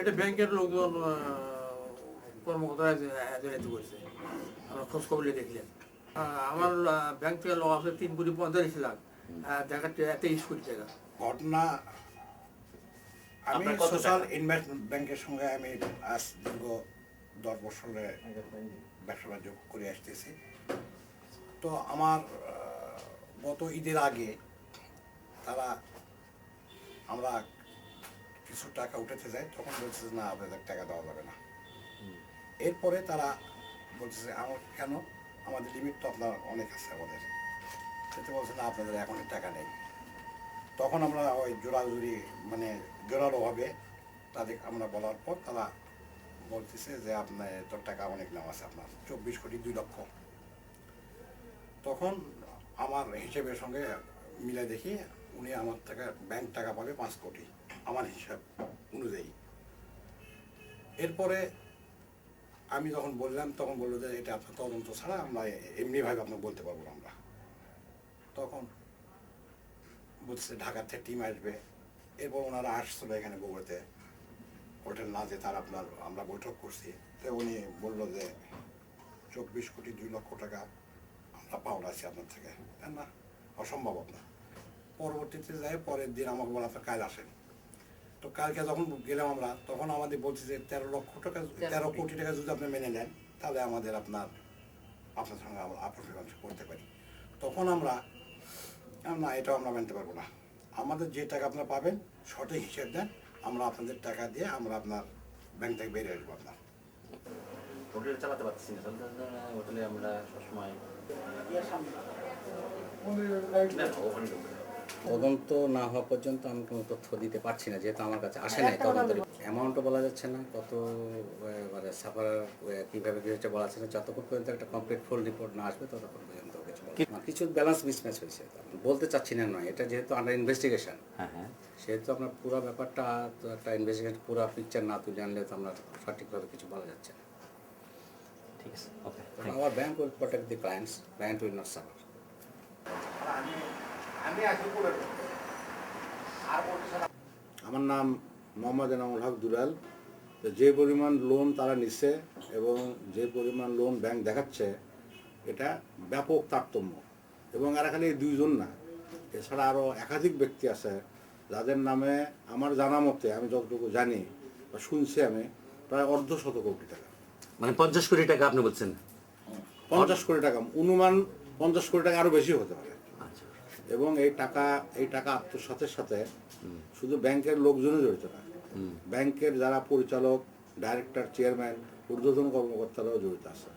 এটা ব্যাংকের লোকজন আহ, কর্মকর্তারা জানাতে করছে আমরা খোঁজ খবর দেখলেন আমার ব্যাংক থেকে লোক আছে তিন কোটি পঁয়তাল্লিশ লাখ। দেখাচ্ছে তেইশ কোটি টাকা। ঘটনা আমি সোশ্যাল ইনভেস্টমেন্ট ব্যাংকের সঙ্গে আমি আজ দীর্ঘ দশ বছরে ব্যবসা বাণিজ্য করে আসতেছি। তো আমার গত ঈদের আগে তারা আমরা কিছু টাকা উঠাতে যায় তখন বলছে না আপনাদের টাকা দেওয়া যাবে না। এরপরে তারা বলছে যে, আমার কেন? আমাদের লিমিট তো আপনার অনেক আছে আমাদের। সেটা বলছে না আপনাদের এখন টাকা নেই। তখন আমরা ওই জোড়াজুড়ি মানে জোরালোভাবে তাদের আমরা বলার পর তারা বলতেছে যে আপনার তোর টাকা অনেক নাম আছে আপনার চব্বিশ কোটি দুই লক্ষ। তখন আমার হিসেবের সঙ্গে মিলে দেখি উনি আমার টাকা ব্যাংক টাকা পাবে পাঁচ কোটি, আমার হিসাব অনুযায়ী। এরপরে আমি যখন বললাম, তখন বলল যে এটা আপনার তদন্ত ছাড়া আমরা এমনিভাবে আপনাকে বলতে পারব না আমরা। তখন বলছে ঢাকার থেকে টিম আসবে। এরপর ওনারা আসছিল এখানে বগুড়াতে হোটেল না যে তার আপনার, আমরা বৈঠক করছি। তো উনি বলল যে চব্বিশ কোটি দুই লক্ষ টাকা আমরা পাওয়া আছি আপনার থেকে। না? অসম্ভব আপনার। পরবর্তীতে যাই পরের দিন আমাকে বলা আপনার কাল আসেন। তো কালকে যখন গেলাম আমরা তখন আমাদের বলছি যে তেরো লক্ষ টাকা তেরো কোটি। টাকা যদি আপনি মেনে নেন তাহলে আমাদের আপনার আপনার সঙ্গে আমরা আপস মীমাংসা করতে পারি। তখন আমরা না এটাও আমরা মানতে পারব না। আমাদের যে টাকা আপনারা পাবেন সঠিক হিসেব দেন আমরা আপনাদের টাকা দিয়ে আমরা আপনার ব্যাংক থেকে বেরিয়ে আসব আপনার। হোটেল চালাতে পারতেছি না হোটেলে আমরা সবসময় না। তদন্ত না হওয়া পর্যন্ত আমি কোনো তথ্য দিতে পারছি না যেহেতু আমার কাছে আসে নাই তদন্তের অ্যামাউন্টও বলা যাচ্ছে না কত মানে সাফার কীভাবে কী হচ্ছে বলা যাচ্ছে না যতক্ষণ পর্যন্ত একটা কমপ্লিট ফুল রিপোর্ট না আসবে ততক্ষণ পর্যন্ত কিছু কিছু ব্যালেন্স মিসম্যাচ হয়েছে বলতে চাচ্ছি না নয় এটা যেহেতু আন্ডার ইনভেস্টিগেশন হ্যাঁ হ্যাঁ। সেহেতু আপনার পুরো ব্যাপারটা তো একটা ইনভেস্টিগেশন পুরো পিকচার না তুলে আনলে তো আমরা সঠিকভাবে কিছু বলা যাচ্ছে না। ঠিক আছে okay our bank will protect the clients client will not suffer আমার নাম মোহাম্মদ এনামুল হক দুলাল। যে পরিমাণ লোন তারা নিচ্ছে এবং যে পরিমাণ লোন ব্যাংক দেখাচ্ছে এটা ব্যাপক তারতম্য। এবং এরা খালি এই দুইজন না এছাড়া আরও একাধিক ব্যক্তি আছে যাদের নামে আমার জানা মতে আমি যতটুকু জানি বা শুনছি আমি প্রায় অর্ধ শত কোটি টাকা। মানে পঞ্চাশ কোটি টাকা আপনি বলছেন? পঞ্চাশ কোটি টাকা অনুমান পঞ্চাশ কোটি টাকা আরও বেশি হতে পারে। এবং এই টাকা এই টাকা আত্মসাতের সাথে শুধু ব্যাংকের লোকজনই জড়িত না ব্যাংকের যারা পরিচালক ডাইরেক্টর চেয়ারম্যান ঊর্ধ্বতন কর্মকর্তারাও জড়িত আছে।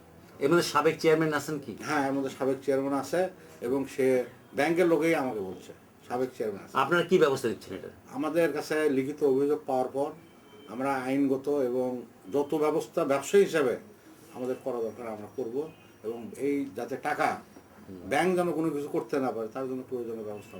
এর মধ্যে সাবেক চেয়ারম্যান আছেন কি? হ্যাঁ এর মধ্যে সাবেক চেয়ারম্যান আছে এবং সে ব্যাংকের লোকেই আমাকে বলছে সাবেক চেয়ারম্যান আছে। আপনারা কি ব্যবস্থা নিচ্ছেন এটা? আমাদের কাছে লিখিত অভিযোগ পাওয়ার পর আমরা আইনগত এবং যত ব্যবস্থা ব্যবসায়ী হিসাবে আমাদের করা দরকার আমরা করব এবং এই যাতে টাকা ব্যাংক যেন কোনো কিছু করতে না পারে তার জন্য প্রয়োজনীয় ব্যবস্থা